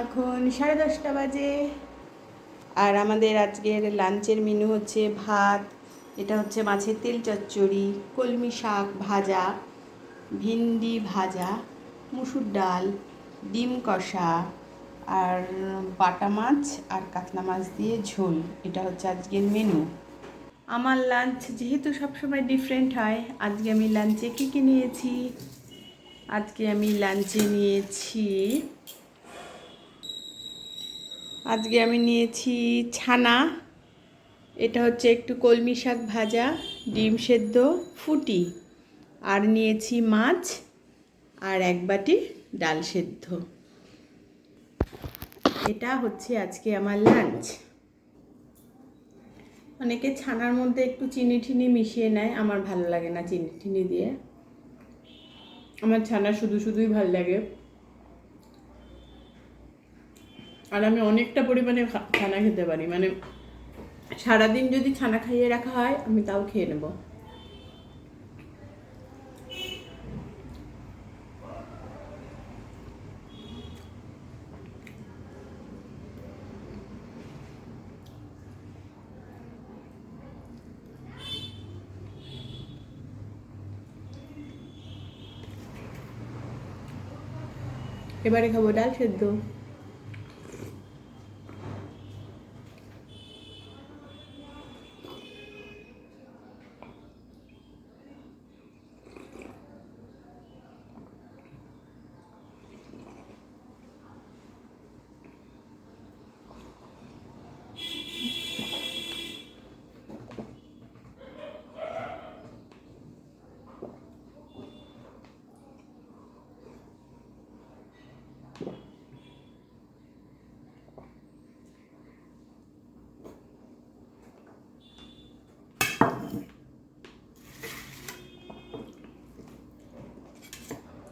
এখন সাড়ে দশটা বাজে। আর আমাদের আজকের লাঞ্চের মেনু হচ্ছে ভাত, এটা হচ্ছে মাছের তেল চচ্চড়ি, কলমি শাক ভাজা, ভিন্ডি ভাজা, মুসুর ডাল, ডিম কষা, আর বাটা মাছ আর কাতলা মাছ দিয়ে ঝোল। এটা হচ্ছে আজকের মেনু আমার লাঞ্চ যেহেতু সবসময় ডিফারেন্ট হয়, আজকে আমি লাঞ্চে কী কী নিয়েছি? আজকে আমি লাঞ্চে নিয়েছি আজকে আমি নিয়েছি ছানা। এটা হচ্ছে একটু কলমি শাক ভাজা, ডিম সেদ্ধ, ফুটি। আর নিয়েছি মাছ আর এক বাটি ডাল সেদ্ধ। এটা হচ্ছে আজকে আমার লাঞ্চ অনেকে ছানার মধ্যে একটু চিনি ঠিনি মিশিয়ে নেয়, আমার ভালো লাগে না চিনি ঠিনি দিয়ে। আমার ছানা শুধু শুধুই ভালো লাগে। আর আমি অনেকটা পরিমাণে ছানা খেতে পারি। মানে সারাদিন যদি ছানা খাইয়ে রাখা হয়, আমি তাও খেয়ে নেব। এবারে খাব ডাল সেদ্ধ।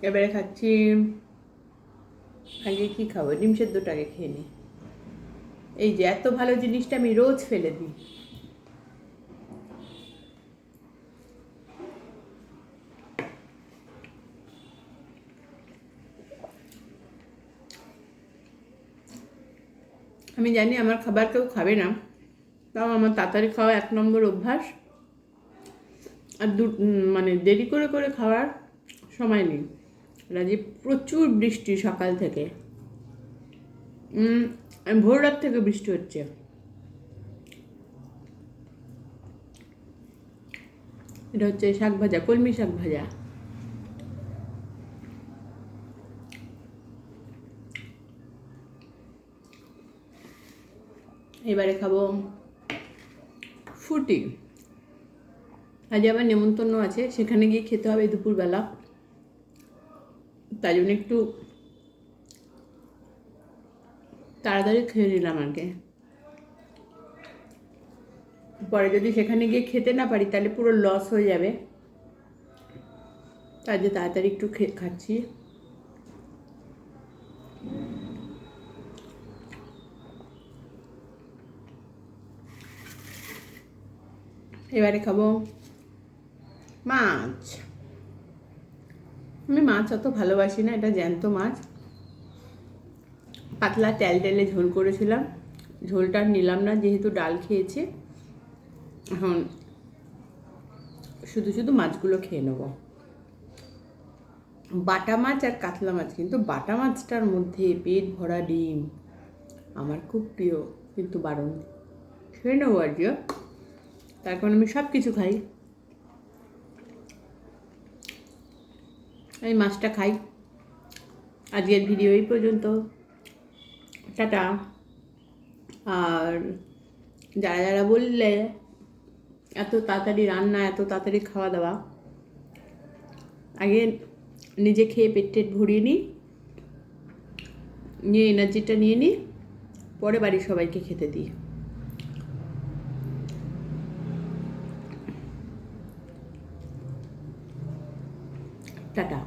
এবারে খাচ্ছি, আগে কি খাব? ডিম সেদ্ধটাকে খেয়ে নিই এই যে এত ভালো জিনিসটা আমি রোজ ফেলে দিই। আমি জানি আমার খাবার কেউ খাবে না, তাও আমার তাড়াতাড়ি খাওয়া এক নম্বর অভ্যাস। আর দু মানে দেরি করে করে খাওয়ার সময় নেই। রাজি প্রচুর বৃষ্টি সকাল থেকে। ভোর রাত থেকে বৃষ্টি হচ্ছে। এটা হচ্ছে শাক ভাজা, কলমি শাক ভাজা। এবারে খাব ফুটি। আজ আবার নেমন্তন্ন আছে, সেখানে গিয়ে খেতে হবে দুপুরবেলা। তাই জন্য একটু তাড়াতাড়ি খেয়ে নিলাম আগে পরে যদি সেখানে গিয়ে খেতে না পারি, তাহলে পুরো লস হয়ে যাবে। তার যে তাড়াতাড়ি একটু খাচ্ছি। এবারে খাব মাছ। আমি মাছ অত ভালোবাসি না, এটা জ্যান্ত মাছ। পাতলা তেল তেলে ঝোল করেছিলাম। ঝোলটা আর নিলাম না, যেহেতু ডাল খেয়েছে। এখন শুধু শুধু মাছগুলো খেয়ে নেব। বাটা মাছ আর কাতলা মাছ, কিন্তু বাটা মাছটার মধ্যে পেট ভরা ডিম আমার খুব প্রিয়, কিন্তু বারণ। খেয়ে নেব আজকে তার কারণ আমি সব কিছু খাই। আমি মাছটা খাই। আজকের ভিডিও এই পর্যন্ত। টাটা। আর যারা যারা বললে এত তাড়াতাড়ি রান্না, এত তাড়াতাড়ি খাওয়া দাওয়া, আগে নিজে খেয়ে পেট টেট ভরিয়ে নিই, নিয়ে এনার্জিটা নিয়ে নিই, পরে বাড়ির সবাইকে খেতে দিই। টাটা।